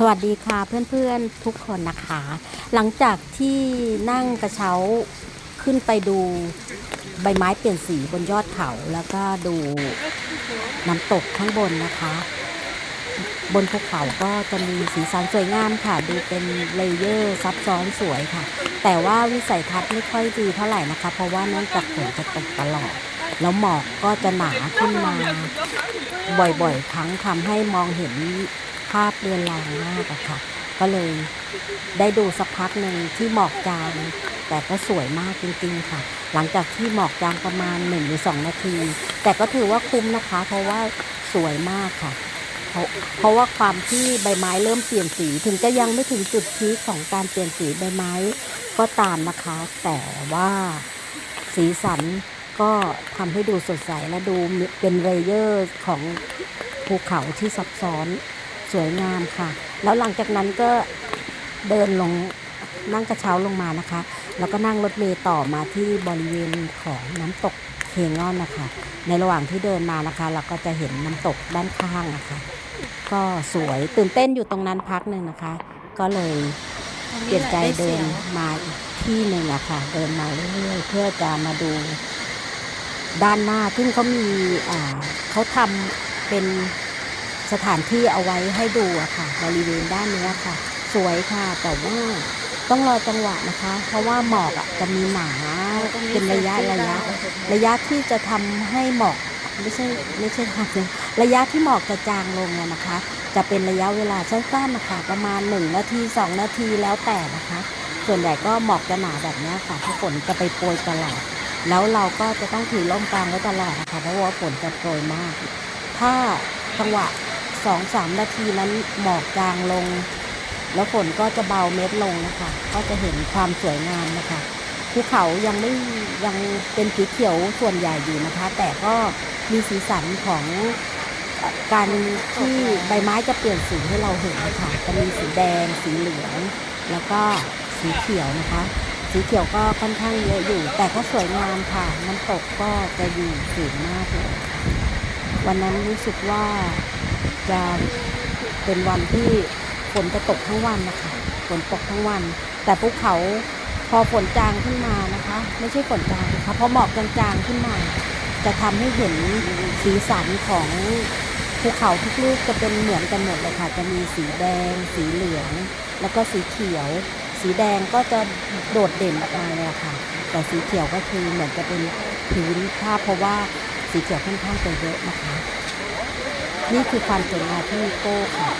สวัสดีค่ะเพื่อนๆทุกคนนะคะ หลังจากที่นั่งกระเช้าขึ้นไปดูใบไม้เปลี่ยนสีบนยอดเขาแล้วก็ดูน้ำตกข้างบนนะคะ บนภูเขาก็จะมีสีสันสวยงามค่ะ ดูเป็นเลเยอร์ซับซ้อนสวยค่ะ แต่ว่าวิสัยทัศน์ไม่ค่อยดีเท่าไหร่นะคะ เพราะว่าเนื่องจากฝนจะตกตลอด แล้วหมอกก็จะหนาขึ้นมา บ่อยๆ ครั้งทำให้มองเห็น ภาพเรือนรางมากอะค่ะ ก็เลยได้ดูสักพักหนึ่งที่หมอกจาง แต่ก็สวยมากจริงๆค่ะ หลังจากที่หมอกจางประมาณ1หรือ2นาที แต่ก็ถือว่าคุ้มนะคะ เพราะว่าสวยมากค่ะเพราะเพราะว่าความที่ใบไม้เริ่มเปลี่ยนสีถึงจะยังไม่ถึงจุดพีคของการเปลี่ยนสีใบไม้ก็ตามนะคะ แต่ว่าสีสันก็ทำให้ดูสดใสและดูเป็นเลเยอร์ของภูเขาที่ซับซ้อน สวยงามค่ะ แล้วหลังจากนั้นก็เดินลงนั่งกระเช้าลงมานะคะ แล้วก็นั่งรถเมล์ต่อมาที่บริเวณของน้ำตกเคงอนนะคะ ในระหว่างที่เดินมานะคะ เราก็จะเห็นน้ำตกด้านข้างนะคะ ก็สวยตื่นเต้นอยู่ตรงนั้นพักหนึ่งนะคะ ก็เลยเปลี่ยนใจเดินมาอีกที่หนึ่งอะค่ะ เดินมาเรื่อยๆเพื่อจะมาดูด้านหน้า ซึ่งเขามีอ่เขาทำเป็น สถานที่เอาไว้ให้ดูอะค่ะ บริเวณด้านเนี้ค่ะ สวยค่ะแต่ว่าต้องรอจังหวะนะคะ เพราะว่าหมอกอะจะมีหนาเป็นระยะระยะ ระยะที่จะทำให้หมอกไม่ใช่ไม่ใช่ทำเลยระยะที่หมอกจะจางลงอะนะคะ จะเป็นระยะเวลาสั้นๆนะคะ ประมาณ 1 นาที 2 นาทีแล้วแต่นะคะ ส่วนใหญ่ก็หมอกจะหนาแบบนี้ค่ะเพราะฝนจะไปโปรยตลอด แล้วเราก็จะต้องถือร่มกลางไว้ตลอดนะคะเพราะว่าฝนจะโปรยมาก ถ้าจังหวะ 2-3นาทีนั้นหมอกจางลง แล้วฝนก็จะเบาเม็ดลงนะคะ ก็จะเห็นความสวยงามนะคะภูเขายังไม่ยังเป็นสีเขียวส่วนใหญ่อยู่นะคะ แต่ก็มีสีสันของการที่ใบไม้จะเปลี่ยนสีให้เราเห็นนะคะจะมีสีแดง สีเหลือง แล้วก็สีเขียวนะคะ สีเขียวก็ค่อนข้างเยอะอยู่ แต่ก็สวยงามค่ะน้ำตกก็จะอยู่สูงมากเลยค่ะวันนั้นรู้สึกว่า จะเป็นวันที่ฝนจะตกทั้งวันนะคะฝนตกทั้งวัน แต่ภูเขาพอฝนจางขึ้นมานะคะ ไม่ใช่ฝนจางนะคะพอหมอกจางๆขึ้นมา จะทำให้เห็นสีสันของภูเขาทุกลูกจะเป็นเหมือนกันหมดเลยค่ะ จะมีสีแดง สีเหลือง แล้วก็สีเขียว สีแดงก็จะโดดเด่นออกมาเลยค่ะ แต่สีเขียวก็คือเหมือนจะเป็นพื้นภาพเพราะว่าสีเขียวค่อนข้างจะเยอะนะคะ นี่คือความสวยงามที่โก้ค่ะ